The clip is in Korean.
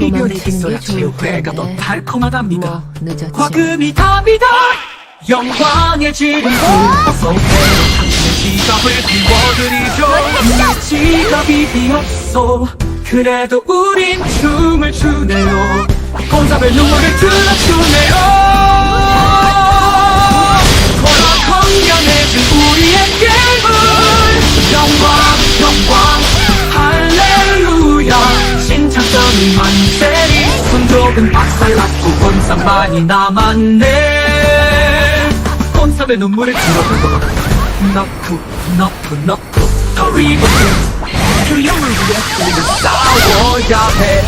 이별이 도망치는 있어야 게 좋을 제회가 더 텐데. 달콤하답니다. 뭐 늦었지. 과금이 답니다! 영광의 지름 어서 오세요 당신의 지갑을 비워드리죠. 내 지갑이 비었어. 그래도 우린 춤을 추네요. 콘서트의 눈물을 틀어주네요 손조금 박살났고 본산만이 남았네. 본삼의 눈물을 들어보고 넣고 넣고 넣고 더 리버스 그 영을 위해 우리는 싸워야 해